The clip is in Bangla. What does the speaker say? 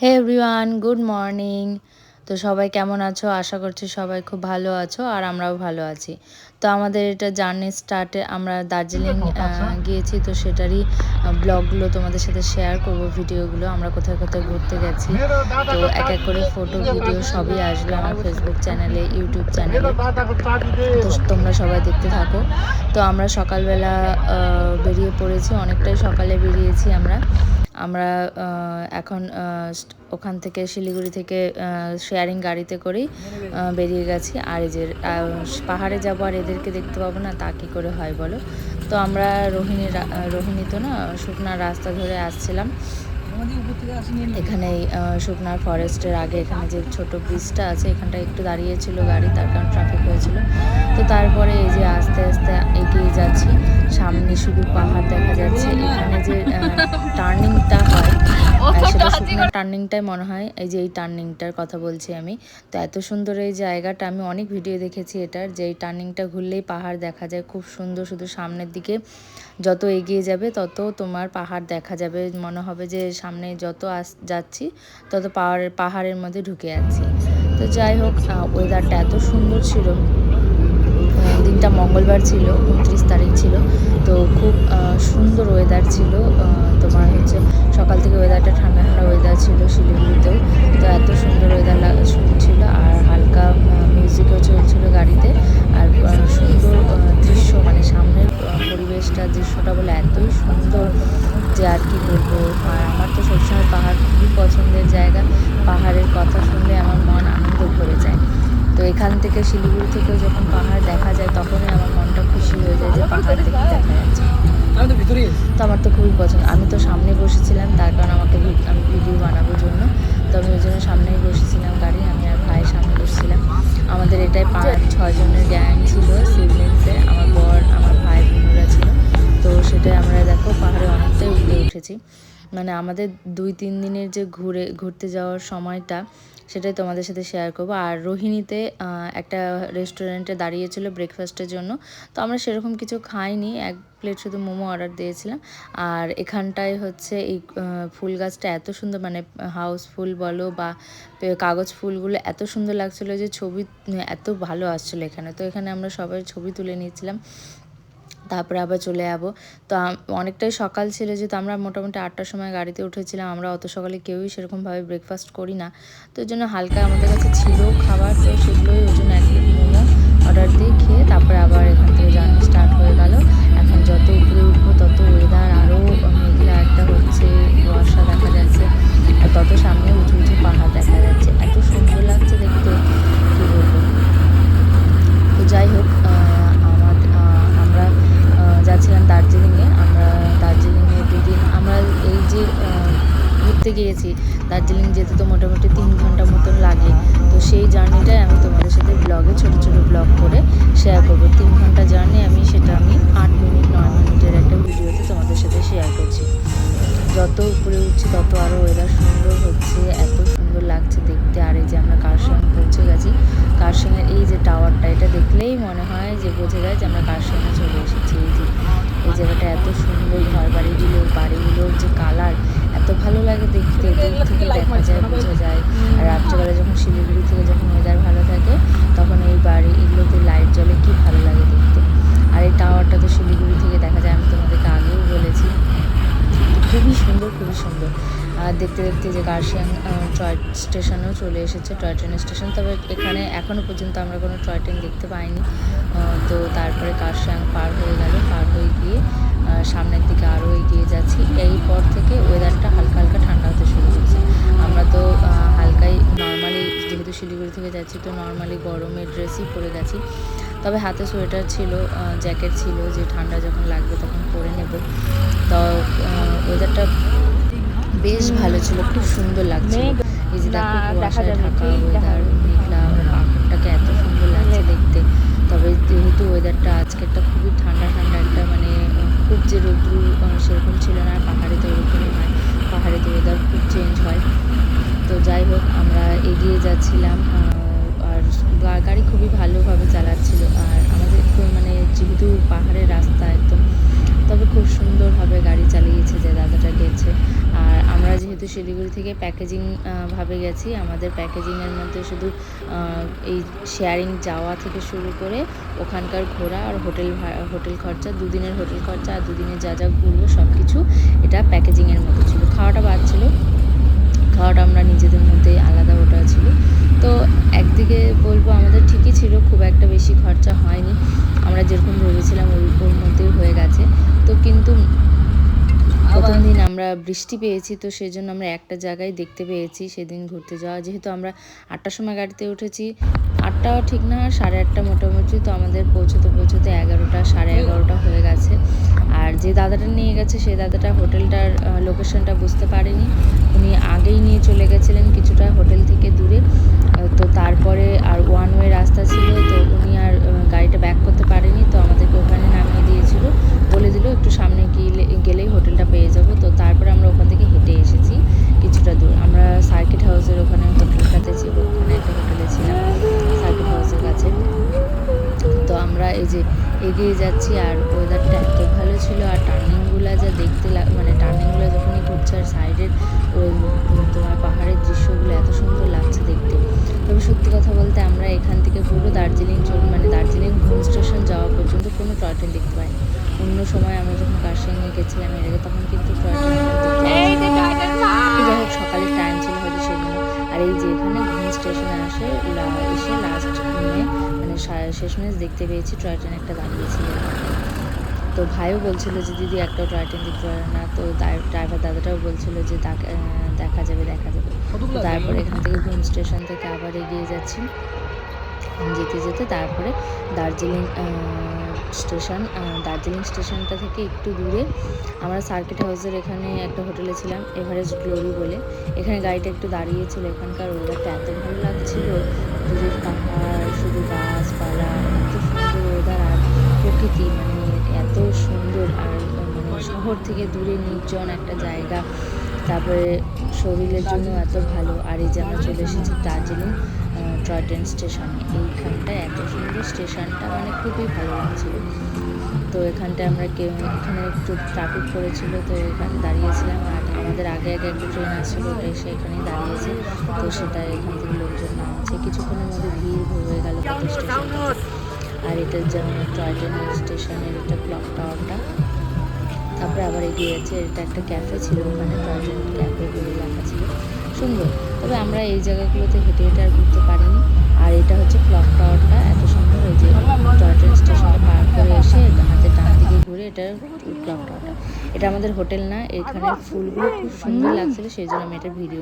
হে এভরিওয়ান গুড মর্নিং তো সবাই কেমন আছো? আশা করছি সবাই খুব ভালো আছো আর আমরাও ভালো আছি। তো আমাদের এটা জার্নি স্টার্টে আমরা দার্জিলিং গিয়েছি। তো সেটারই ব্লগগুলো তোমাদের সাথে শেয়ার করব ভিডিওগুলো। আমরা কোথায় কোথায় ঘুরতে গেছি। তো এক এক করে ফটো ভিডিও সবই আসবে আমার ফেসবুক চ্যানেলে ইউটিউব চ্যানেলে তো তোমরা সবাই দেখতে থাকো। তো আমরা সকালবেলা বেরিয়ে পড়েছি। অনেকটাই সকালে বেরিয়েছি আমরা। আমরা এখন ওখান থেকে শিলিগুড়ি থেকে শেয়ারিং গাড়িতে করেই বেরিয়ে গেছি। আর এই যে পাহাড়ে যাব আর এদেরকে দেখতে পাবো না, তা কী করে হয় বলো? তো আমরা রোহিণী রোহিণী তো না, শুকনার রাস্তা ধরে আসছিলাম। এখানে শুকনার ফরেস্টের আগে এখানে যে ছোট ব্রিজটা আছে এখানটা একটু দাঁড়িয়েছিল গাড়ি, তার কারণ ট্রাফিক হয়েছিল। তো তারপরে এই যে আস্তে আস্তে এগিয়ে যাচ্ছি। সামনে শুধু পাহাড় দেখা যাচ্ছে। এখানে যে টার্নিংটা হয় সেটা শুকনো টার্নিংটাই মনে হয় এই যে এই টার্নিংটার কথা বলছি আমি। তো এত সুন্দর এই জায়গাটা আমি অনেক ভিডিও দেখেছি এটার যে এই টার্নিংটা ঘুরলেই পাহাড় দেখা যায়। খুব সুন্দর শুধু সামনের দিকে যত এগিয়ে যাবে তত তোমার পাহাড় দেখা যাবে। মনে হবে যে সামনে যত আস যাচ্ছি তত পাহাড়ের পাহাড়ের মধ্যে ঢুকে যাচ্ছি তো যাই হোক ওয়েদারটা এত সুন্দর ছিল। দিনটা মঙ্গলবার ছিল, উনত্রিশ তারিখ ছিল। তো খুব সুন্দর ওয়েদার ছিল তোমার হচ্ছে সকাল থেকে ওয়েদারটা ঠান্ডা ঠান্ডা ওয়েদার ছিল শিলিগুড়িতেও তো এত সুন্দর ওয়েদার ছিল আর হালকা মিউজিকও চলছিল গাড়িতে আর সুন্দর দৃশ্য মানে সামনের পরিবেশটা দৃশ্যটা বলে এতই সুন্দর যে আর কি বলব আর আমার তো সবসময় পাহাড় খুবই পছন্দের জায়গা পাহাড়ের কথা শুনলে আমার মন আনন্দ ভরে যায় তো এখান থেকে শিলিগুড়ি থেকে যখন পাহাড় দেখা যায় তখনই আমার মনটা খুশি হয়ে যায় যে পাহাড় দেখতে দেখা যাচ্ছে। তো আমার তো খুবই পছন্দ। আমি তো সামনে বসেছিলাম তার কারণ আমাকে আমি মানে আমাদের দুই, তিন দিনের যে ঘুরে, ঘুরতে যাওয়ার সময়টা, সেটাই তোমাদের সাথে শেয়ার করব। আর রোহিণীতে একটা রেস্টুরেন্টে দাঁড়িয়েছিল ব্রেকফাস্টের জন্য। তো আমরা সেরকম কিছু খাইনি, এক প্লেট শুধু মোমো অর্ডার দিয়েছিলাম। আর এখানটায় হচ্ছে এই ফুল গাছটা এত সুন্দর মানে হাউস ফুল বলো বা কাগজ ফুলগুলো এত সুন্দর লাগছিল যে ছবি, এত ভালো আসছিল এখানে। তো এখানে আমরা সবাই ছবি তুলে নিয়েছিলাম। তারপরে আবার চলে যাব। তো অনেকটাই সকাল ছিল যেহেতু আমরা মোটামুটি আটটার সময় গাড়িতে উঠেছিলাম, আমরা অত সকালে কেউই সেরকমভাবে ব্রেকফাস্ট করি না। তো ওই জন্য হালকা আমাদের কাছে ছিল খাবার, তো সেগুলোই ওই জন্য এক প্লেট মোমো অর্ডার দিয়ে খেয়ে তারপরে আবার এখান থেকে জার্নি স্টার্ট হয়ে গেল। এখন যত উপরে উঠবো তত ওয়েদার আরও মেঘলা একটা হচ্ছে। গিয়েছি দার্জিলিং যেতে তো মোটামুটি তিন ঘণ্টা মতন লাগে। তো সেই জার্নিটাই আমি তোমাদের সাথে ব্লগে ছোটো ছোটো ব্লগ করে শেয়ার করব। তিন ঘণ্টা জার্নি আমি সেটা আমি আট মিনিট, নয় মিনিটের একটা ভিডিওতে তোমাদের সাথে শেয়ার করছি। যত উপরে উঠছি, তত আরও ওয়েদার সুন্দর হচ্ছে, এত সুন্দর লাগছে দেখতে। আর এই যে আমরা কারসঙ্গে পৌঁছে গেছি কারসিংয়ের এই যে টাওয়ারটা এটা দেখলেই মনে হয় যে বোঝা যায় যে আমরা কারসিংয়ে চলে এসেছি এই যে এই জায়গাটা এত সুন্দর ঘর বাড়িগুলো বাড়িগুলোর যে কালার এত ভালো লাগে দেখতে, দূর থেকে দেখা যায়, বোঝা যায়। আর রাত্রেবেলা যখন শিলিগুড়ি থেকে যখন ওয়েদার ভালো থাকে, তখন এই বাড়ি, এগুলোতে লাইট জ্বলে কি ভালো লাগে দেখতে। আর এই টাওয়ারটা তো শিলিগুড়ি থেকে দেখা যায়, আমি তোমাদেরকে আগেও বলেছি। খুবই সুন্দর খুবই সুন্দর। আর দেখতে দেখতে যে কার্শিয়াং টয় স্টেশনেও চলে এসেছে টয় ট্রেন স্টেশন তবে এখানে এখনও পর্যন্ত আমরা কোনো টয় ট্রেন দেখতে পাইনি। তো তারপরে কার্শিয়াং পার হয়ে গেল, পার হয়ে গিয়ে সামনের দিকে আরও এগিয়ে যাচ্ছি। এই পর থেকে ওয়েদারটা হালকা হালকা ঠান্ডা হতে শুরু হয়েছে আমরা তো হালকাই নর্মালি যেহেতু শিলিগুড়ি থেকে যাচ্ছি তো নর্মালি গরমের ড্রেসই পরে গেছি। তবে হাতে সোয়েটার ছিল জ্যাকেট ছিল যে ঠান্ডা যখন লাগবে তখন পরে নেব। তো ওয়েদারটা বেশ ভালো ছিল খুব সুন্দর লাগছে এই যে দেখো কুয়াশায় ঢাকা ওয়েদার মেঘলা পাহাড়টাকে এত সুন্দর লাগছে দেখতে। তবে যেহেতু ওয়েদারটা আজকেরটা খুবই ঠান্ডা ঠান্ডা একটা মানে খুব যে রৌদ্র সেরকম ছিল না পাহাড়ে তো এরকমই হয়, পাহাড়ে তো ওয়েদার খুব চেঞ্জ হয়। তো যাই হোক, আমরা এগিয়ে যাচ্ছিলাম আর গাড়ি খুবই ভালোভাবে চালাচ্ছিল আর আমাদের মানে যেহেতু পাহাড়ের রাস্তা একদম তবে খুব সুন্দরভাবে গাড়ি চালিয়েছে যে দাদাটা গেছে আর আমরা যেহেতু শিলিগুড়ি থেকে প্যাকেজিং ভাবে গেছি। আমাদের প্যাকেজিংয়ের মধ্যে শুধু এই শেয়ারিং যাওয়া থেকে শুরু করে ওখানকার ঘোরা আর হোটেল হোটেল খরচা, দুদিনের হোটেল খরচা আর দুদিনের যা যা ঘুরবো সব কিছু এটা প্যাকেজিংয়ের মধ্যে ছিল। খাওয়াটা বাদ ছিল। খাওয়াটা আমরা নিজেদের মধ্যে আলাদা ওটা ছিল। তো একদিকে বলব আমাদের ঠিকই ছিল, খুব একটা বেশি খরচা হয়নি। আমরা যেরকম ভেবেছিলাম ওর মধ্যেই হয়ে গেছে। তো কিন্তু প্রথম দিন আমরা বৃষ্টি পেয়েছি তো সেই জন্য আমরা একটা জায়গায় দেখতে পেয়েছি সেদিন ঘুরতে যাওয়া। যেহেতু আমরা আটটার সময় গাড়িতে উঠেছি আটটাও ঠিক না সাড়ে আটটা মোটামুটি তো আমাদের পৌঁছতে পৌঁছতে এগারোটা সাড়ে এগারোটা হয়ে গেছে। আর যে দাদাটা নিয়ে গেছে সেই দাদাটা হোটেলটার লোকেশনটা বুঝতে পারেনি। উনি আগেই নিয়ে চলে গেছিলেন কিছুটা হোটেল থেকে দূরে আহ, তো তারপরে আর ওয়ান ওয়ে রাস্তা ছিল তো উনি আর আহ, গাড়িটা ব্যাক করতে পারেনি তো আমাদেরকে ওখানে নামিয়ে দিয়েছিল বলে দিল একটু সামনে গেলে গেলেই হোটেলটা পেয়ে যাব তো তারপরে আমরা ওখান থেকে হেঁটে এসেছি কিছুটা দূর আমরা সার্কিট হাউসের ওখানে হোটেলটাতে ছিল ওখানে একটা হোটেলে ছিলাম সার্কিট হাউসের কাছে তো আমরা এই যে এগিয়ে যাচ্ছি আর ওয়েদারটা এত ভালো ছিল আর টার্নিংগুলো যা দেখতে লাগ মানে টার্নিংগুলো যখনই ঘুরছে আর সাইডের ওই তোমার পাহাড়ের দৃশ্যগুলো এত সুন্দর লাগছে দেখতে। তবে সত্যি কথা বলতে আমরা এখান থেকে পুরো দার্জিলিং চল- মানে দার্জিলিং ঘুম স্টেশন যাওয়া পর্যন্ত কোনো টয় ট্রেন দেখতে পাইনি। অন্য সময় আমরা যখন কার্শিয়াংয়ে গেছিলাম এর আগে তখন কিন্তু টয় ট্রেন যাই হোক সকালের টাইম ছিল হয়তো সেজন্য আর এই যে এখানে ঘুম স্টেশনে আসে এসে লাস্ট শেষমেশ দেখতে পেয়েছি টয় ট্রেন একটা দাঁড়িয়েছিল তো ভাইও বলছিল যে দিদি একটা টয় ট্রেন দেখতে পারে না। তো ড্রাইভার দাদাটাও বলছিল যে দেখ- যাবে দেখা যাবে। তারপরে এখান থেকে ঘুম স্টেশন থেকে আবার এগিয়ে যাচ্ছি। যেতে যেতে তারপরে দার্জিলিং স্টেশন দার্জিলিং স্টেশনটা থেকে একটু দূরে আমরা সার্কিট হাউসের এখানে একটা হোটেলে ছিলাম, এভারেস্ট গ্লোরি বলে। এখানে গাড়িটা একটু দাঁড়িয়েছিল, এখানকার ওয়েদারটা এত ভালো লাগছিল। দূরের পাহাড়, শুধু গাছপালা, এত সুন্দর ওয়েদার আর প্রকৃতি মানে এত সুন্দর আর মানে শহর থেকে দূরে নির্জন একটা জায়গা। তারপরে শরীরের জন্য এত ভালো। আর এই যে আমরা চলে এসেছি দার্জিলিং টয় ট্রেন স্টেশনে এইখানটা এত সুন্দর স্টেশনটা মানে খুবই ভালো লাগছিল। তো এখানটায় আমরা কেউ এখানে একটু ট্রাফিক পড়েছিল তো এখানে দাঁড়িয়েছিলাম আর আমাদের আগে আগে একটা ট্রেন আসছিল এসে এখানেই দাঁড়িয়েছে। তো সেটা এখান থেকে লোকজন নামছে। কিছুক্ষণের মধ্যে ভিড় হয়ে গেল আর এটা যেমন টয় ট্রেনের স্টেশনের এটা ক্লক টাওয়ারটা তারপরে আবার এগিয়ে যাচ্ছে। এটা একটা ক্যাফে ছিল, ওখানে টয় ট্রেন ক্যাফে বলে লেখা ছিল। সুন্দর। তবে আমরা এই জায়গাগুলোতে হেঁটে হেঁটে আর ঘুরতে পারিনি। আর এটা হচ্ছে ক্লক টাওয়ারটা এত সুন্দর এই যে টয় ট্রেন স্টেশনে পার করে এসে হাতে ডান দিকে ঘুরে এটা ক্লক টাওয়ারটা এটা আমাদের হোটেল না, এখানে ফুলগুলো খুব সুন্দর লাগছিল, সেই জন্য আমি এটা ভিডিও